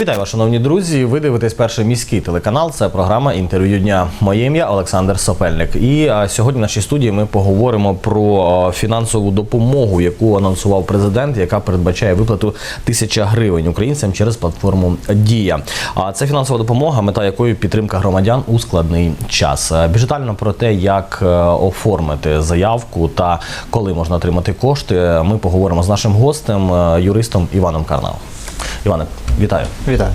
Вітаю вас, шановні друзі. Ви дивитесь перший міський телеканал. Це програма інтерв'ю дня. Моє ім'я Олександр Сопельник. І сьогодні в нашій студії ми поговоримо про фінансову допомогу, яку анонсував президент, яка передбачає виплату тисяча гривень українцям через платформу Дія. А це фінансова допомога, мета якої підтримка громадян у складний час. Більш детально про те, як е, оформити заявку та коли можна отримати кошти. Ми поговоримо з нашим гостем, е, юристом Іваном Карнау. Іване, вітаю. Вітаю.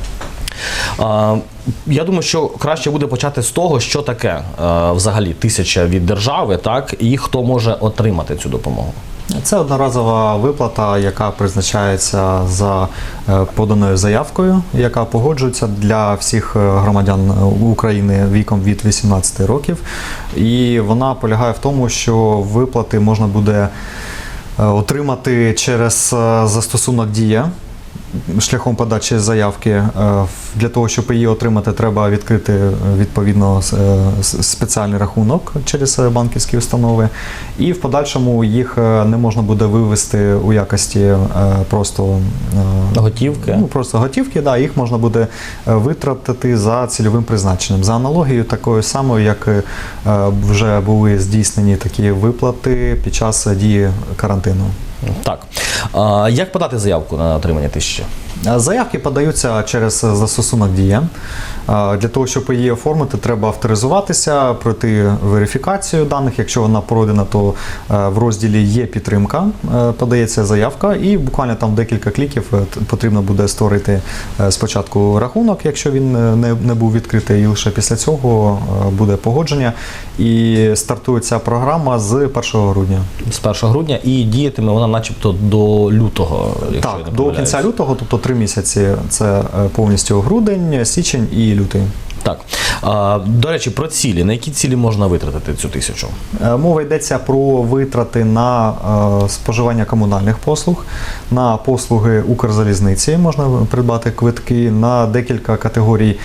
Я думаю, що краще буде почати з того, що таке е, взагалі тисяча від держави, так і хто може отримати цю допомогу. Це одноразова виплата, яка призначається за е, поданою заявкою, яка погоджується для всіх е, громадян України віком від 18 років. І вона полягає в тому, що виплати можна буде отримати через застосунок Дія. Шляхом подачі заявки Е, для того, щоб її отримати, треба відкрити е, відповідно е, спеціальний рахунок через банківські установи, і в подальшому їх не можна буде вивести у якості просто Готівки. Ну, просто готівки, да, їх можна буде витратити за цільовим призначенням. За аналогією такою самою, як вже були здійснені такі виплати під час дії карантину. Так. Як подати заявку на отримання тисячі? Заявки подаються через застосунок Дія. Для того, щоб її оформити, треба авторизуватися, пройти верифікацію даних. Якщо вона пройдена, то е, в розділі є підтримка, е, подається заявка, і буквально там декілька кліків е, потрібно буде створити спочатку рахунок, якщо він не, був відкритий, і лише після цього буде погодження. І стартує ця програма з 1 грудня. З 1 грудня і діятиме вона, начебто, до лютого. Якщо я не Так, до кінця лютого, тобто три місяці, це е, повністю грудень, січень і лютий. Так. До речі, про цілі. На які цілі можна витратити цю тисячу? Е, Мова йдеться про витрати на е, споживання комунальних послуг, на послуги Укрзалізниці можна придбати квитки, на декілька категорій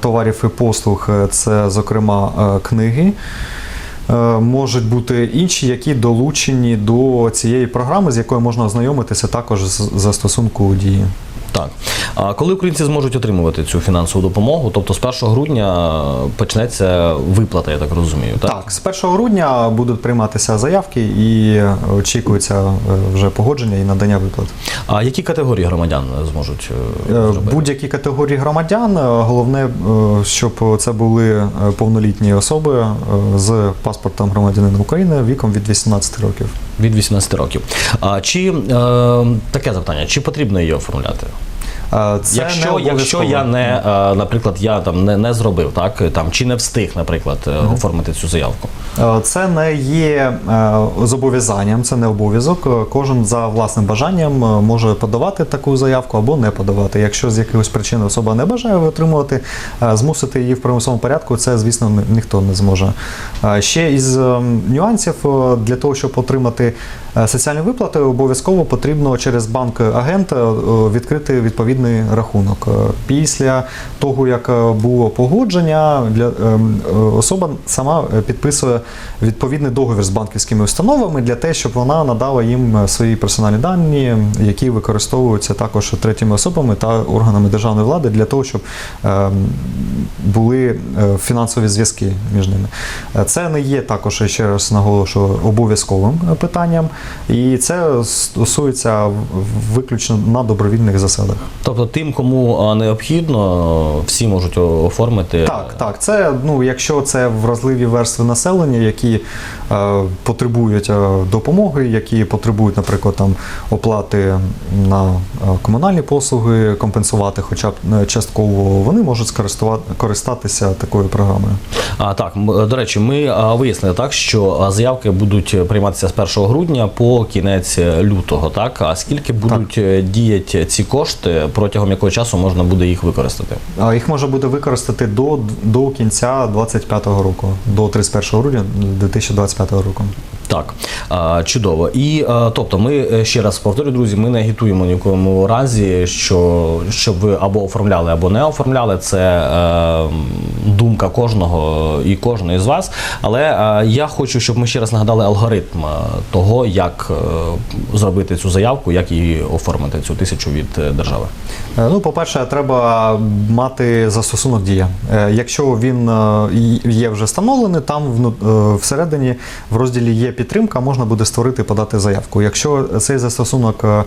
товарів і послуг, це, зокрема, книги. Можуть бути інші, які долучені до цієї програми, з якою можна ознайомитися також з застосунку дії. Так. А коли українці зможуть отримувати цю фінансову допомогу? Тобто з 1 грудня почнеться виплата, я так розумію. Так? Так, з 1 грудня будуть прийматися заявки і очікується е, вже погодження і надання виплат. А які категорії громадян зможуть е, Е, зробити? Будь-які категорії громадян. е, Головне, е, щоб це були е, повнолітні особи е, з паспортом громадянина України віком від 18 років. Від 18 років. А чи е, таке запитання, чи потрібно її оформляти? Це якщо, не якщо я не, е, наприклад, я там не, не зробив, так там чи не встиг, наприклад, е, оформити цю заявку. Е, Це не є зобов'язанням, це не обов'язок. Кожен за власним бажанням може подавати таку заявку або не подавати. Якщо з якихось причин особа не бажає отримувати, е, змусити її в примусовому порядку, це, звісно, ніхто не зможе. Ще із нюансів для того, щоб отримати соціальні виплати, обов'язково потрібно через банк агента е, відкрити відповідний рахунок. Е, Після того, як е, було погодження, для ем, е, особа сама підписує відповідний договір з банківськими установами для того, щоб вона надала їм свої персональні дані, які використовуються також третіми особами та органами державної влади для того, щоб ем, були фінансові зв'язки між ними. Це не є також ще раз наголошую обов'язковим питанням, і це стосується виключно на добровільних засадах. Тобто тим, кому необхідно, всі можуть оформити. Так, так. Це ну, якщо це вразливі верстви населення, які е, потребують е, допомоги, які потребують, наприклад, там оплати на е, комунальні послуги, компенсувати, хоча б е, частково, вони можуть користатися такою програмою. А так, до речі, ми вияснили так, що заявки будуть прийматися з 1 грудня по кінець лютого. Так, а скільки будуть е, діяти ці кошти, протягом якого часу можна буде їх використати? А їх можна буде використати до, до кінця 2025 року, до 31 грудня 2025 року. Так, чудово. І тобто, ми е, ще раз повторюю, друзі, ми не агітуємо ні в якому разі, що щоб ви або оформляли, або не оформляли. Це е, думка кожного і кожної з вас. Але е, я хочу, щоб ми ще раз нагадали алгоритм того, як зробити цю заявку, як її оформити, цю тисячу від держави. Ну, по-перше, треба мати застосунок дія. Якщо він є вже встановлений, там всередині в розділі є підтримка, можна буде створити, подати заявку. Якщо цей застосунок е,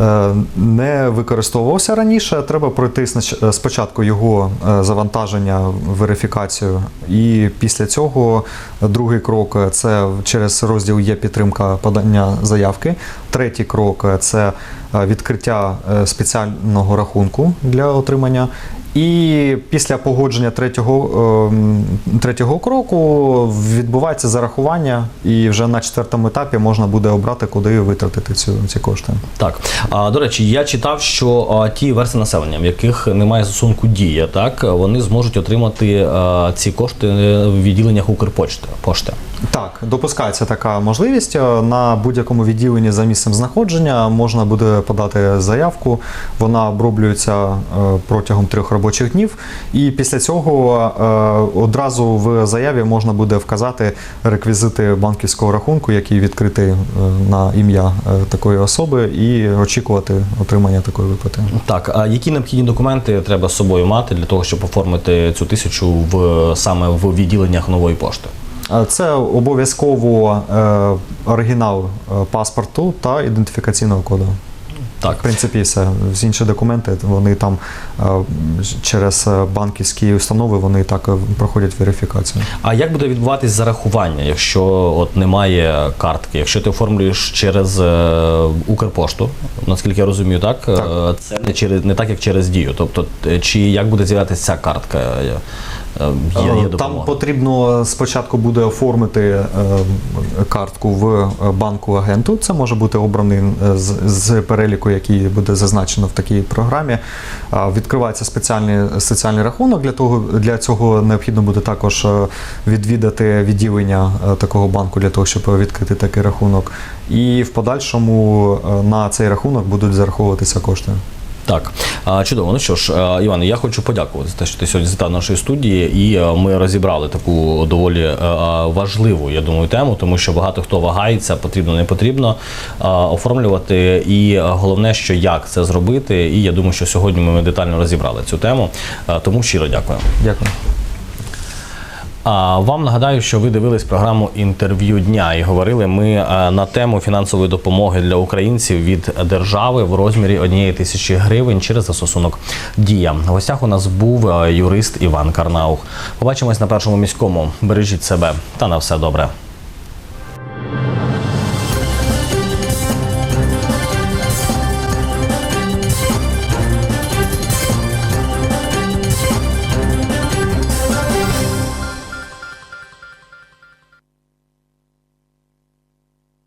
е, не використовувався раніше, треба пройти е, спочатку його завантаження, верифікацію, і після цього другий крок це через розділ є підтримка подання заявки. Третій крок це відкриття спеціального рахунку для отримання. І після погодження третього, ем, третього кроку відбувається зарахування, і вже на четвертому етапі можна буде обрати, куди витратити цю, ці кошти. Так, а до речі, я читав, що ті версії населення, в яких немає застосунку дія, так вони зможуть отримати ці кошти в відділеннях Укрпочти пошти. Так, допускається така можливість. Е, На будь-якому відділенні за місцем знаходження можна буде подати заявку. Вона оброблюється е, протягом трьох робочих днів. І після цього е, одразу в заяві можна буде вказати реквізити банківського рахунку, який відкритий на ім'я такої особи, і очікувати отримання такої виплати. Так, а які необхідні документи треба з собою мати для того, щоб оформити цю тисячу в саме в відділеннях нової пошти? Е, Це обов'язково е, оригінал е, паспорту та ідентифікаційного коду. Так. В принципі, все. Всі інші документи вони там через банківські установи вони так проходять верифікацію. А як буде відбуватись зарахування, якщо от немає картки? Якщо ти оформлюєш через Укрпошту, наскільки я розумію, так, Так. Це не через не так, як через дію. Тобто, чи як буде з'являтися ця картка? Е, е, Е, Там потрібно спочатку буде оформити е, картку в е, банку агенту. Це може бути обраний з, з переліку, який буде зазначено в такій програмі. Відкривається спеціальний соціальний рахунок. Для того для цього необхідно буде також відвідати відділення такого банку для того, щоб відкрити такий рахунок. І в подальшому на цей рахунок будуть зараховуватися кошти. Так, чудово. Ну що ж, Іване, я хочу подякувати за те, що ти сьогодні завітав нашої студії, і е, ми розібрали таку доволі е, важливу, я думаю, тему, тому що багато хто вагається, потрібно, не потрібно оформлювати. І головне, що як це зробити. І я думаю, що сьогодні ми детально розібрали цю тему. Е, Тому щиро дякую. Дякую. А вам нагадаю, що ви дивились програму інтерв'ю дня і говорили ми е, на тему фінансової допомоги для українців від держави в розмірі однієї тисячі гривень через застосунок Дія. В гостях у нас був е, юрист Іван Карнаух. Побачимось на першому міському. Бережіть себе та на все добре.